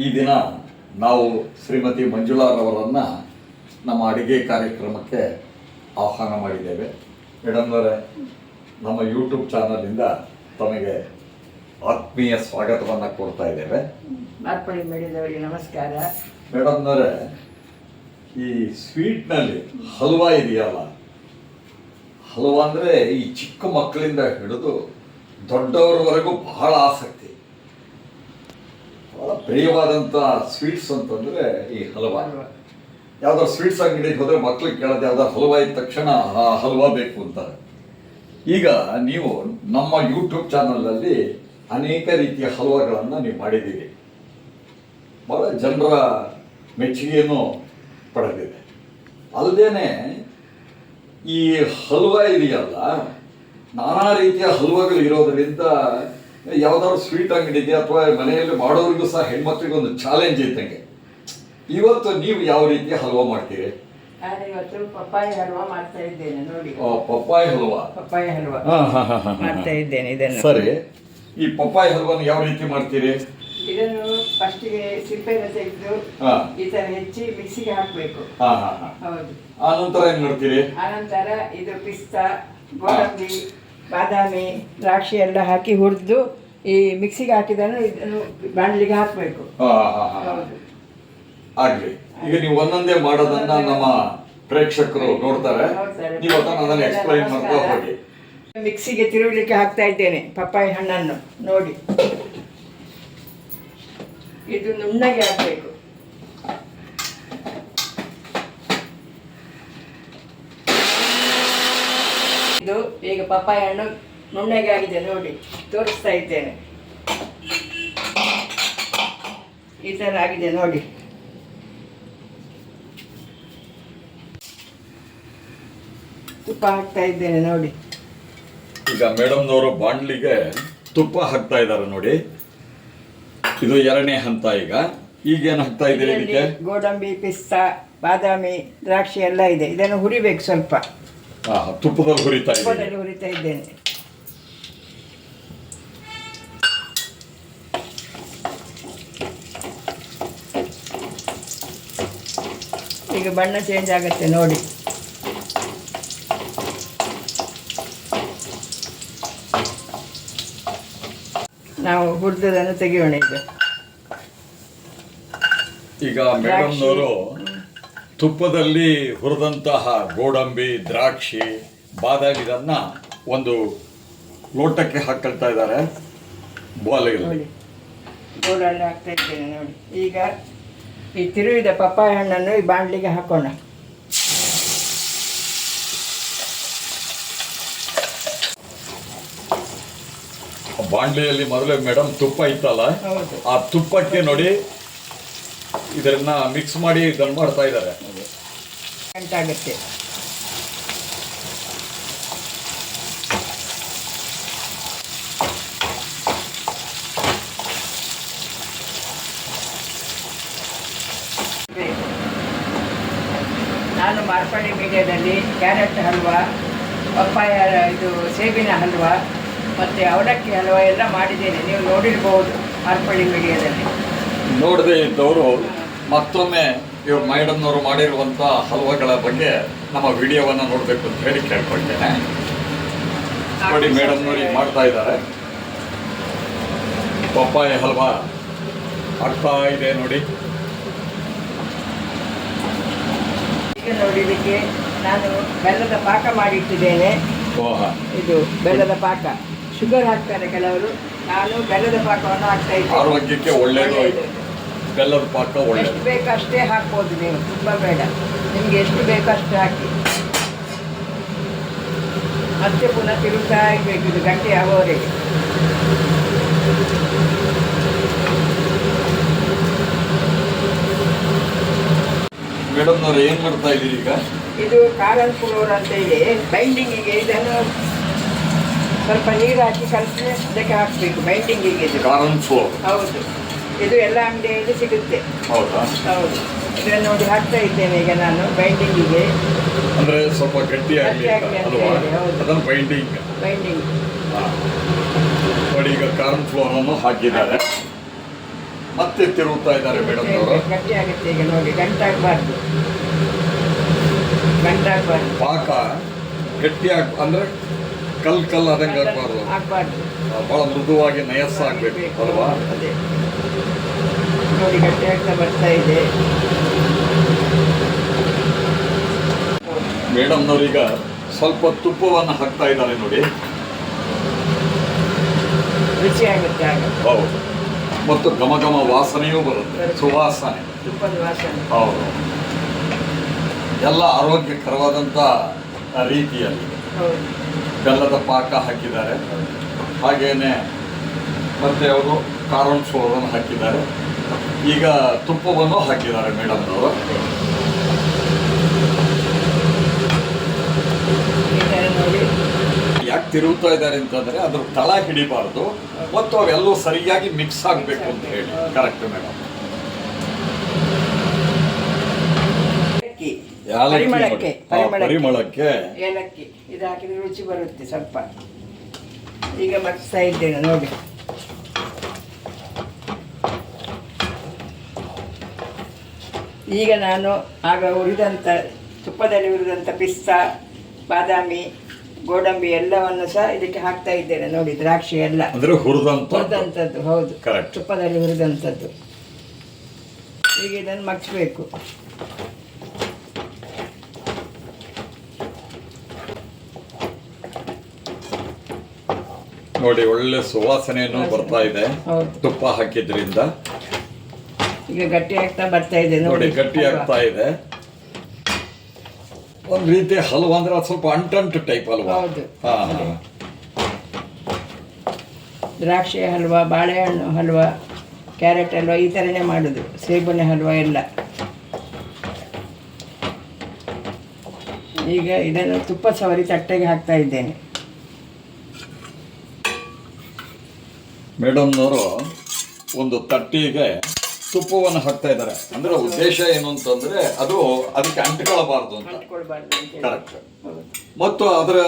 ಈ ದಿನ ನಾವು ಶ್ರೀಮತಿ ಮಂಜುಳಾರವರನ್ನು ನಮ್ಮ ಅಡಿಗೆ ಕಾರ್ಯಕ್ರಮಕ್ಕೆ ಆಹ್ವಾನ ಮಾಡಿದ್ದೇವೆ. ಮೇಡಮ್ನವರೇ ನಮ್ಮ ಯೂಟ್ಯೂಬ್ ಚಾನಲಿಂದ ತಮಗೆ ಆತ್ಮೀಯ ಸ್ವಾಗತವನ್ನು ಕೊಡ್ತಾ ಇದ್ದೇವೆ. ಮಾರ್ಪಡಿ ಮಾಡಿದವರಿಗೆ ನಮಸ್ಕಾರ. ಮೇಡಮ್ನವರೇ ಈ ಸ್ವೀಟ್ನಲ್ಲಿ ಹಲ್ವಾ ಇದೆಯಲ್ಲ ಹಲ್ವಾ ಅಂದರೆ ಈ ಚಿಕ್ಕ ಮಕ್ಕಳಿಂದ ಹಿಡಿದು ದೊಡ್ಡವರವರೆಗೂ ಬಹಳ ಆಸಕ್ತಿ. ಪ್ರಿಯವಾದಂಥ ಸ್ವೀಟ್ಸ್ ಅಂತಂದರೆ ಈ ಹಲವಾ. ಯಾವ್ದಾದ್ರು ಸ್ವೀಟ್ಸ್ ಅಂಗಡಿಗೆ ಹೋದರೆ ಮಕ್ಳಿಗೆ ಕೇಳೋದು ಯಾವ್ದಾದ್ರು ಹಲ್ವಾ ಇದ್ದ ತಕ್ಷಣ, ಆ, ಹಲ್ವಾ ಬೇಕು ಅಂತಾರೆ. ಈಗ ನೀವು ನಮ್ಮ ಯೂಟ್ಯೂಬ್ ಚಾನಲಲ್ಲಿ ಅನೇಕ ರೀತಿಯ ಹಲ್ವಾಗಳನ್ನು ನೀವು ಮಾಡಿದ್ದೀರಿ. ಬಹಳ ಜನರ ಮೆಚ್ಚುಗೆಯನ್ನು ಪಡೆದಿದೆ. ಅಲ್ಲದೇನೆ ಈ ಹಲ್ವಾ ಇದೆಯಲ್ಲ, ನಾನಾ ರೀತಿಯ ಹಲ್ವಾಗಳು ಇರೋದ್ರಿಂದ ಯಾವ್ದಾದ್ರು ಸ್ವೀಟ್ ಅಂಗಡಿಗೆ ಅಥವಾ ಮನೆಯಲ್ಲಿ ಮಾಡೋರಿಗೂ ಸಹ ಹೆಣ್ಮಕ್ಳಿಗೆ ಒಂದು ಚಾಲೆಂಜ್ ಇದ್ದಂಗೆ. ಇವತ್ತು ನೀವು ಯಾವ ರೀತಿಯ ಹಲ್ವಾ ಮಾಡ್ತೀರಿ? ನಾನು ಇವತ್ತು ಪಪ್ಪಾಯಿ ಹಲ್ವಾ ಮಾಡ್ತಾ ಇದ್ದೇನೆ ನೋಡಿ. ಓ ಪಪ್ಪಾಯಿ ಹಲ್ವಾ? ಪಪ್ಪಾಯಿ ಹಲ್ವಾ. ಮಾಡ್ತಾ ಇದ್ದೇನೆ ಇದನ್ನು. ಸರಿ. ಈ ಪಪ್ಪಾಯಿ ಹಲ್ವಾನ ಯಾವ ರೀತಿ ಮಾಡ್ತೀರಿ? ಇದನ್ನು ಫಸ್ಟಿಗೆ ಸಿಪ್ಪೆನ ತೆಗೆದು ಈ ತರ ಹೆಚ್ಚಿ ಮಿಕ್ಸಿಗೆ ಹಾಕಬೇಕು. ಹೌದು. ಆ ನಂತರ ಏನ್ ಮಾಡ್ತೀರಿ? ಆನಂತರ ಇದು ಪಿಸ್ತಾ ಗೋಡಂಬಿ ಬಾದಾಮಿ ದ್ರಾಕ್ಷಿ ಎಲ್ಲ ಹಾಕಿ ಹುರಿದು ಈ ಮಿಕ್ಸಿಗೆ ಹಾಕಿದನ್ನು ಇದನ್ನು ಬಾಣಲಿಗೆ ಹಾಕಬೇಕು. ಆಗ್ಲಿ. ಈಗ ನೀವು ಒಂದೊಂದೇ ಮಾಡೋದನ್ನ ನಮ್ಮ ಪ್ರೇಕ್ಷಕರು ನೋಡ್ತಾರೆ. ನೀವು ಅದನ್ನ ಎಕ್ಸ್ಪ್ಲೈನ್ ಮಾಡ್ತಾ ಹೋಗಿ. ಮಿಕ್ಸಿಗೆ ತಿರುಗಲಿಕ್ಕೆ ಹಾಕ್ತಾ ಇದ್ದೇನೆ ಪಪ್ಪಾಯಿ ಹಣ್ಣನ್ನು. ನೋಡಿ. ಇದು ನುಣ್ಣಗೆ ಹಾಕಬೇಕು ಇದು ಈಗ ಪಪ್ಪಾಯಿ ಹಣ್ಣು ನುಣ್ಣಗೆ ಆಗಿದೆ ನೋಡಿ ತೋರಿಸ್ತಾ ಇದ್ದೇನೆ. ಈ ಥರ ಆಗಿದೆ ನೋಡಿ. ತುಪ್ಪ ಹಾಕ್ತಾ ಇದ್ದೇನೆ ನೋಡಿ. ಈಗ ಮೇಡಮ್ನವರು ಬಾಂಡ್ಲಿಗೆ ತುಪ್ಪ ಹಾಕ್ತಾ ಇದ್ದಾರೆ ನೋಡಿ. ಇದು ಎರಡನೇ ಹಂತ ಈಗ. ಈಗ ಏನ್ ಹಾಕ್ತಾ ಇದ್ದೀರಿ ಇದಕ್ಕೆ? ಗೋಡಂಬಿ ಪಿಸ್ತಾ ಬಾದಾಮಿ ದ್ರಾಕ್ಷಿ ಎಲ್ಲ ಇದೆ. ಇದನ್ನು ಹುರಿಬೇಕು ಸ್ವಲ್ಪ. ತುಪ್ಪದಲ್ಲಿ ಹುರಿತಾ ತುಪ್ಪದಲ್ಲಿ ಹುರಿತಾ ಇದ್ದೇನೆ. ಈಗ ಬಣ್ಣ ಚೇಂಜ್ ಆಗುತ್ತೆ ನೋಡಿ. ನಾವು ಹುರಿದದನ್ನು ತೆಗೆಯೋಣ ಈಗ. ಈಗ ಮೇಡಮ್ನವರು ತುಪ್ಪದಲ್ಲಿ ಹುರಿದಂತಹ ಗೋಡಂಬಿ ದ್ರಾಕ್ಷಿ ಬಾದಾಮಿದನ್ನ ಒಂದು ಲೋಟಕ್ಕೆ ಹಾಕೊಳ್ತಾ ಇದ್ದಾರೆ. ಬಾಲೆಗಳಲ್ಲಿ ಗೋಡಲ್ಲಿ ಹಾಕ್ತಾ ಇದ್ದೇನೆ ನೋಡಿ. ಈಗ ಈ ತಿರುವಿದ ಪಪ್ಪಾಯ ಹಣ್ಣನ್ನು ಈ ಬಾಣಲಿಗೆ ಹಾಕೋಣ. ಬಾಂಡ್ಲಿಯಲ್ಲಿ ಮೊದಲೇ ಮೇಡಮ್ ತುಪ್ಪ ಇತ್ತಲ್ಲ ಆ ತುಪ್ಪಕ್ಕೆ ನೋಡಿ ಇದನ್ನ ಮಿಕ್ಸ್ ಮಾಡಿ ಇದನ್ನ ಮಾಡ್ತಾ ಇದ್ದಾರೆ. ಗಂಟಾಗುತ್ತೆ. ನಾನು ಮಾರ್ಪಾಡಿ ಮೀಡಿಯಾದಲ್ಲಿ ಕ್ಯಾರೆಟ್ ಹಲ್ವಾ ಪಪ್ಪಾಯ ಇದು ಸೇಬಿನ ಹಲ್ವಾ ಮತ್ತು ಅವಲಕ್ಕಿ ಹಲ್ವಾ ಎಲ್ಲ ಮಾಡಿದ್ದೇನೆ. ನೀವು ನೋಡಿರ್ಬೋದು ಮಾರ್ಪಾಡಿ ಮೀಡಿಯಾದಲ್ಲಿ. ನೋಡದೆ ಇದ್ದವರು ಮತ್ತೊಮ್ಮೆ ಇವ್ರು ಮೈಡಮ್ನವರು ಮಾಡಿರುವಂಥ ಹಲ್ವಾಗಳ ಬಗ್ಗೆ ನಮ್ಮ ವಿಡಿಯೋವನ್ನು ನೋಡ್ಬೇಕು ಅಂತ ಹೇಳಿ ಕೇಳ್ಕೊಳ್ತೇನೆ ನೋಡಿ ಮೇಡಮ್ನವ್ರು ಈಗ ಮಾಡ್ತಾ ಇದ್ದಾರೆ. ಪಪ್ಪಾಯಿ ಹಲ್ವಾ ಆಗ್ತಾ ಇದೆ ನೋಡಿ. ಈಗ ನೋಡಿ ಇದಕ್ಕೆ ನಾನು ಬೆಲ್ಲದ ಪಾಕ ಮಾಡಿಟ್ಟಿದ್ದೇನೆ. ಓಹ. ಇದು ಬೆಲ್ಲದ ಪಾಕ. ಶುಗರ್ ಹಾಕ್ತಾರೆ ಕೆಲವರು. ನಾನು ಬೆಲ್ಲದ ಪಾಕವನ್ನು ಹಾಕ್ತಾ ಇದ್ದೇನೆ. ಆರೋಗ್ಯಕ್ಕೆ ಒಳ್ಳೇದು. ಒಳ್ಳೆಯದು. ಬೆಲ್ಲದ ಪಾಕ ಒಳ್ಳೆ. ಎಷ್ಟು ಬೇಕು ಅಷ್ಟೇ ಹಾಕ್ಬೋದು ನೀವು ತುಂಬ ಬೇಡ. ನಿಮ್ಗೆ ಎಷ್ಟು ಬೇಕು ಅಷ್ಟು ಹಾಕಿ. ಮತ್ತೆ ಪುನಃ ತಿರುಗ್ತಾ ಇರಬೇಕು ಇದು ಗಟ್ಟಿ ಆಗೋವರೆಗೆ. ಮೇಡಮ್ನವ್ರು ಏನ್ ಮಾಡ್ತಾ ಇದ್ದೀರಿ ಈಗ? ಇದು ಕಾರನ್ ಫ್ಲೋರ್ ಅಂತ ಇದೆ ಬೈಂಡಿಂಗಿಗೆ ಇದನ್ನು ಸ್ವಲ್ಪ ನೀರು ಹಾಕಿ ಕಲಸಿ ಅದಕ್ಕೆ ಹಾಕ್ಬೇಕು ಬೈಂಡಿಂಗಿಗೆ ಇದು. ಕಾರನ್ ಫ್ಲೋರ್ ಹೌದು. ಇದು ಎಲ್ಲ ಅಂಗಡಿಯಲ್ಲಿ ಸಿಗುತ್ತೆ. ಹೌದಾ? ಹೌದು. ಇದನ್ನು ನೋಡಿ ಹಾಕ್ತಾ ಇದ್ದೇನೆ ಈಗ ನಾನು ಬೈಂಡಿಂಗಿಗೆ ಅಂದ್ರೆ ಸ್ವಲ್ಪ ಗಟ್ಟಿ ಆಗಲಿ ಗಟ್ಟಿಯಾಗ್ಲಿ ಅಂತ ಅಲ್ವಾ? ಹೇಳಿ, ಹೌದು. ಅದನ್ನು ಬೈಂಡಿಂಗ್ ಬೈಂಡಿಂಗ್ ನೋಡಿ ಈಗ ಕಾರ್ನ್ ಫ್ಲೋರ್ ಅನ್ನು ಹಾಕಿದ್ದಾರೆ. ಮತ್ತೆ ತಿರುಗುತ್ತಾ ಇದ್ದಾರೆ ಮೇಡಮ್ ಅವರು. ಗಟ್ಟಿ ಆಗುತ್ತೆ ಈಗ ನೋಡಿ ಗಂಟಾಗಬಾರ್ದು. ಗಂಟಾಗಬಾರ್ದು. ಪಾಕ ಗಟ್ಟಿಯಾಗಿ ಅಂದ್ರೆ ಕಲ್ ಕಲ್ ಆದಂಗೆ ಆಗಬಾರ್ದು. ಆಗಬಾರ್ದು. ಬಹಳ ಮೃದುವಾಗಿ ನಯಸ್ಸಾಗಬೇಕು ಅಲ್ವಾ? ಅದೇ. ನೋಡಿ ಗಟ್ಟಿ ಆಗ್ತಾ ಬರ್ತಾ ಇದೆ. ಮೇಡಮ್ನವರೀಗ ಸ್ವಲ್ಪ ತುಪ್ಪವನ್ನು ಹಾಕ್ತಾ ಇದ್ದಾರೆ ನೋಡಿ. ರುಚಿ ಆಗುತ್ತೆ ಆಗ. ಹೌದು. ಮತ್ತು ಘಮ ಘಮ ವಾಸನೆಯೂ ಬರುತ್ತೆ. ಸುವಾಸನೆ. ತುಪ್ಪದ ವಾಸನೆ. ಹೌದು. ಎಲ್ಲ ಆರೋಗ್ಯಕರವಾದಂಥ ರೀತಿಯಲ್ಲಿ ಬೆಲ್ಲದ ಪಾಕ ಹಾಕಿದ್ದಾರೆ. ಹಾಗೇನೆ ಮತ್ತೆ ಅವರು ಕಾರಣ ಸೋಡನ್ನು ಹಾಕಿದ್ದಾರೆ. ಈಗ ತುಪ್ಪವನ್ನು ಹಾಕಿದ್ದಾರೆ ಮೇಡಮ್ ಅವರು. ಯಾಕೆ ತಿರುಗ್ತಾ ಇದ್ದಾರೆ ಅಂತಂದ್ರೆ ಅದ್ರ ತಳ ಹಿಡಿಬಾರ್ದು ಮತ್ತು ಅವೆಲ್ಲೂ ಸರಿಯಾಗಿ ಮಿಕ್ಸ್ ಆಗಬೇಕು ಅಂತ ಹೇಳಿ. Correct madam. ಪರಿಮಳಕ್ಕೆ ಪರಿಮಳಕ್ಕೆ. ಏಲಕ್ಕಿ. ಇದು ಹಾಕಿದ್ರೆ ರುಚಿ ಬರುತ್ತೆ ಸ್ವಲ್ಪ. ಈಗ ಮತ್ತೆ ಇದ್ದೇನೆ ನೋಡಿ. ಈಗ ನಾನು ಆಗ ಉರಿದಂಥ ತುಪ್ಪದಲ್ಲಿ ಉರಿದಂಥ ಪಿಸ್ತಾ ಬಾದಾಮಿ ಗೋಡಂಬಿ ಎಲ್ಲವನ್ನು ಸಹ ಇದಕ್ಕೆ ಹಾಕ್ತಾ ಇದ್ದೇನೆ. ನೋಡಿ ದ್ರಾಕ್ಷಿ ಎಲ್ಲ. ಅಂದ್ರೆ ಹುರಿದಂಥದ್ದು ಹೌದು. ತುಪ್ಪದಲ್ಲಿ ಹುರಿದಂಥದ್ದು ಈಗ ಇದನ್ನು ಮಗ್ಸ್ಬೇಕು. ನೋಡಿ ಒಳ್ಳೆ ಸುವಾಸನೆಯನ್ನು ಬರ್ತಾ ಇದೆ. ಹೌದು. ತುಪ್ಪ ಹಾಕಿದ್ರಿಂದ. ಈಗ ಗಟ್ಟಿ ಆಗ್ತಾ ಬರ್ತಾ ಇದೆ ನೋಡಿ. ನೋಡಿ ಗಟ್ಟಿ ಆಗ್ತಾ ಇದೆ. ಒಂದ್ ರೀತಿ ಹಲ್ವಾ ಅಂದ್ರೆ ಅದು ಸ್ವಲ್ಪ ಅಂಟಂಟ್ ಟೈಪ್ ಅಲ್ವಾ ಹೌದು. ಹಾ. ದ್ರಾಕ್ಷಿ ಹಲ್ವಾ ಬಾಳೆಹಣ್ಣು ಹಲ್ವಾ ಕ್ಯಾರೆಟ್ ಹಲ್ವಾ ಈ ತರನೇ ಮಾಡುದು. ಸೇಬಿನ ಹಲ್ವಾ ಎಲ್ಲ. ಈಗ ಇದನ್ನು ತುಪ್ಪ ಸವರಿ ತಟ್ಟೆಗೆ ಹಾಕ್ತಾ ಇದ್ದೇನೆ. ಮೇಡಮ್ನವರು ಒಂದು ತಟ್ಟಿಗೆ ತುಪ್ಪವನ್ನು ಹಾಕ್ತಾ ಇದ್ದಾರೆ. ಅಂದ್ರೆ ಉದ್ದೇಶ ಏನು ಅಂತಂದ್ರೆ ಅದು ಅದಕ್ಕೆ ಅಂಟ್ಕೊಳ್ಬಾರ್ದು ಅಂತ. ಕರೆಕ್ಟ್ ಮತ್ತು ಅದರ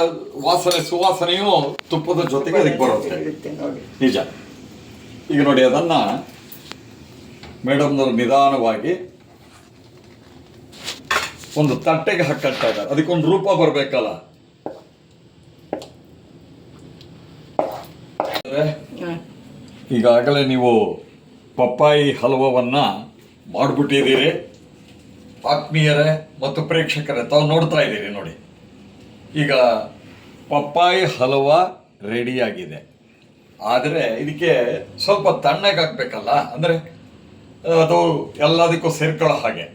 ವಾಸನೆ ಸುವಾಸನೆಯು ತುಪ್ಪದ ಜೊತೆಗೆ ಅದಕ್ಕೆ ಬರುತ್ತೆ. ನಿಜ. ಈಗ ನೋಡಿ ಅದನ್ನ ಮೇಡಮ್ನವರು ನಿಧಾನವಾಗಿ ಒಂದು ತಟ್ಟೆಗೆ ಹಾಕಳ್ತಾ ಇದ್ದಾರೆ. ಅದಕ್ಕೊಂದು ರೂಪ ಬರಬೇಕಲ್ಲ. ಈಗಾಗಲೇ ನೀವು ಪಪ್ಪಾಯಿ ಹಲವವನ್ನ ಮಾಡಿಬಿಟ್ಟಿದ್ದೀರಿ. ಆತ್ಮೀಯರೇ ಮತ್ತು ಪ್ರೇಕ್ಷಕರೇ ತಾವು ನೋಡ್ತಾ ಇದ್ದೀರಿ ನೋಡಿ. ಈಗ ಪಪ್ಪಾಯಿ ಹಲ್ವ ರೆಡಿಯಾಗಿದೆ ಆದರೆ ಇದಕ್ಕೆ ಸ್ವಲ್ಪ ತಣ್ಣಗಾಗಬೇಕಲ್ಲ ಅಂದರೆ ಅದು ಎಲ್ಲದಕ್ಕೂ ಸೇರ್ಕೊಳ್ಳೋ ಹಾಗೆ.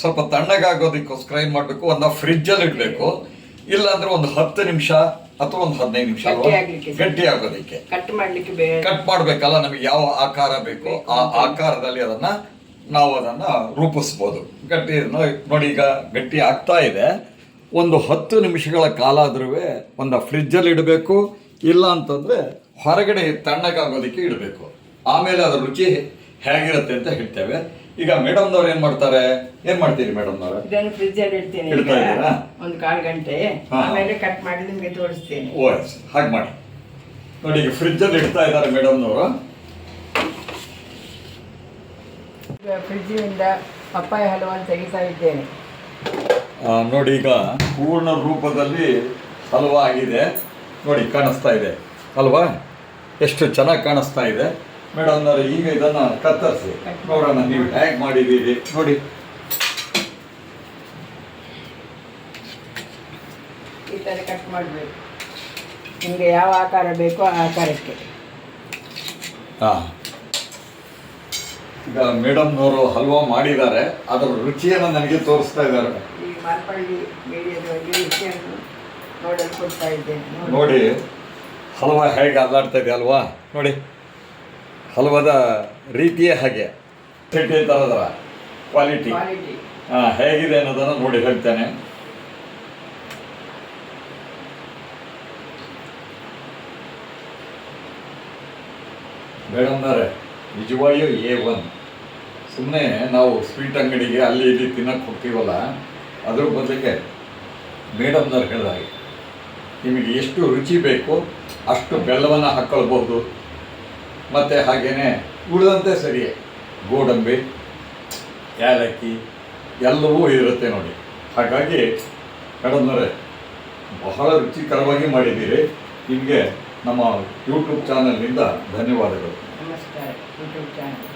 ಸ್ವಲ್ಪ ತಣ್ಣಗಾಗೋದಕ್ಕೋಸ್ಕರ ಏನು ಮಾಡಬೇಕು? ಒಂದು ಫ್ರಿಜ್ಜಲ್ಲಿ ಇಡಬೇಕು. ಇಲ್ಲಾಂದರೆ ಒಂದು ಹತ್ತು ನಿಮಿಷ ಅಥವಾ ಒಂದು ಹದಿನೈದು ನಿಮಿಷ ಅಲ್ವಾ? ಗಟ್ಟಿ ಆಗೋದಕ್ಕೆ. ಕಟ್ ಮಾಡ್ಲಿಕ್ಕೆ ಬೇರೆ ಕಟ್ ಮಾಡ್ಬೇಕಲ್ಲ ನಮಗೆ ಯಾವ ಆಕಾರ ಬೇಕು ಆ ಆಕಾರದಲ್ಲಿ ಅದನ್ನ ನಾವು ಅದನ್ನ ರೂಪಿಸ್ಬೋದು. ಗಟ್ಟಿ ನೋ- ನೋಡಿ ಈಗ ಗಟ್ಟಿ ಆಗ್ತಾ ಇದೆ. ಒಂದು ಹತ್ತು ನಿಮಿಷಗಳ ಕಾಲ ಆದ್ರೂ ಒಂದು ಫ್ರಿಜ್ಜಲ್ಲಿ ಇಡಬೇಕು ಇಲ್ಲ ಅಂತಂದ್ರೆ ಹೊರಗಡೆ ತಣ್ಣಗಾಗೋದಕ್ಕೆ ಇಡಬೇಕು. ಆಮೇಲೆ ಅದರ ರುಚಿ ಹೇಗಿರುತ್ತೆ ಅಂತ ಹೇಳ್ತೇವೆ. ಈಗ ಮೇಡಮ್ನವ್ರು ಏನ್ ಮಾಡ್ತಾರೆ? ಏನ್ ಮಾಡ್ತೀರಿ ಮೇಡಮ್ನವ್ರು? ಇದನ್ನು ಫ್ರಿಜ್ ಅಲ್ಲಿ ಇಡ್ತೀನಿ ಈಗ. ಇಡ್ತಾ ಇದ್ದೀರಾ? ಒಂದು ಕಾಲು ಗಂಟೆ. ಹಾ. ಆಮೇಲೆ ಕಟ್ ಮಾಡಿ ನಿಮ್ಗೆ ತೋರಿಸ್ತೀನಿ. ಓ ಎಸ್ ಹಾಗೆ ಮಾಡಿ. ನೋಡಿ ಈಗ ಫ್ರಿಜ್ಜಲ್ಲಿ ಇಡ್ತಾ ಇದ್ದಾರೆ ಮೇಡಮ್ನವರು. ಈಗ ಫ್ರಿಜ್ಜಿನಿಂದ ಪಪ್ಪಾಯ ಹಲವನ್ನು ತೆಗಿತಾ ಇದ್ದೇನೆ. ನೋಡಿ ಈಗ ಪೂರ್ಣ ರೂಪದಲ್ಲಿ ಹಲ್ವಾ ಆಗಿದೆ. ನೋಡಿ ಕಾಣಿಸ್ತಾ ಇದೆ. ಅಲ್ವಾ? ಎಷ್ಟು ಚೆನ್ನಾಗಿ ಕಾಣಿಸ್ತಾ ಇದೆ. ಮೇಡಮ್. ಈಗ ಇದನ್ನ ಕತ್ತರಿಸಿ. ನೋಡೋಣ ನೀವು ಹ್ಯಾಂಗ್ ಮಾಡಿದ್ದೀರಿ. ನೋಡಿ. ಈ ಥರ ಕಟ್ ಮಾಡಬೇಕು. ನಿಮಗೆ ಯಾವ ಆಕಾರ ಬೇಕೋ ಆ ಆಕಾರಕ್ಕೆ. ಹಾ. ಈಗ ಮೇಡಮ್ನವರು ಹಲ್ವಾ ಮಾಡಿದ್ದಾರೆ. ಅದರ ರುಚಿಯನ್ನು ನನಗೆ ತೋರಿಸ್ತಾ ಇದ್ದಾರೆ. ಈ ಮಾರ್ಪಳ್ಳಿ ಮೀಡಿಯಾದಲ್ಲಿ ರುಚಿಯನ್ನು ನೋಡಲು ಕೊಡ್ತಾ ಇದ್ದೇನೆ. ನೋಡಿ. ನೋಡಿ ಹಲ್ವಾ ಹೇಗೆ ಅಲ್ಲಾಡ್ತಾ ಇದೆ ಅಲ್ವಾ? ನೋಡಿ. ಹಲ್ವಾದ ರೀತಿಯೇ ಹಾಗೆ ಸಿಟಿ ಥರದ ಕ್ವಾಲಿಟಿ ಆ, ಹೇಗಿದೆ ಅನ್ನೋದನ್ನು ನೋಡಿ ಹೇಳ್ತೇನೆ. ಮೇಡಮ್ನವರೇ ನಿಜವಾಗಿಯೂ ಎ ಒನ್ ಸುಮ್ಮನೆ ನಾವು ಸ್ವೀಟ್ ಅಂಗಡಿಗೆ ಅಲ್ಲಿ ಇಲ್ಲಿ ತಿನ್ನಕ್ಕೆ ಹೋಗ್ತೀವಲ್ಲ ಅದ್ರ ಬದಲಿಗೆ ಮೇಡಮ್ನವ್ರು ಹೇಳಿದಾಗೆ ನಿಮಗೆ ಎಷ್ಟು ರುಚಿ ಬೇಕೋ ಅಷ್ಟು ಬೆಲ್ಲವನ್ನು ಹಾಕ್ಕೊಳ್ಬಹುದು ಮತ್ತು ಹಾಗೇನೆ ಉಳಿದಂತೆ ಸರಿಯೇ ಗೋಡಂಬಿ, ಏಲಕ್ಕಿ ಎಲ್ಲವೂ ಇರುತ್ತೆ ನೋಡಿ. ಹಾಗಾಗಿ ಮೇಡಮ್ನವರೇ, ಬಹಳ ರುಚಿಕರವಾಗಿ ಮಾಡಿದ್ದೀರಿ. ನಿಮಗೆ ನಮ್ಮ ಯೂಟ್ಯೂಬ್ ಚಾನಲ್ನಿಂದ ಧನ್ಯವಾದಗಳು. ನಮಸ್ಕಾರ. YouTube channel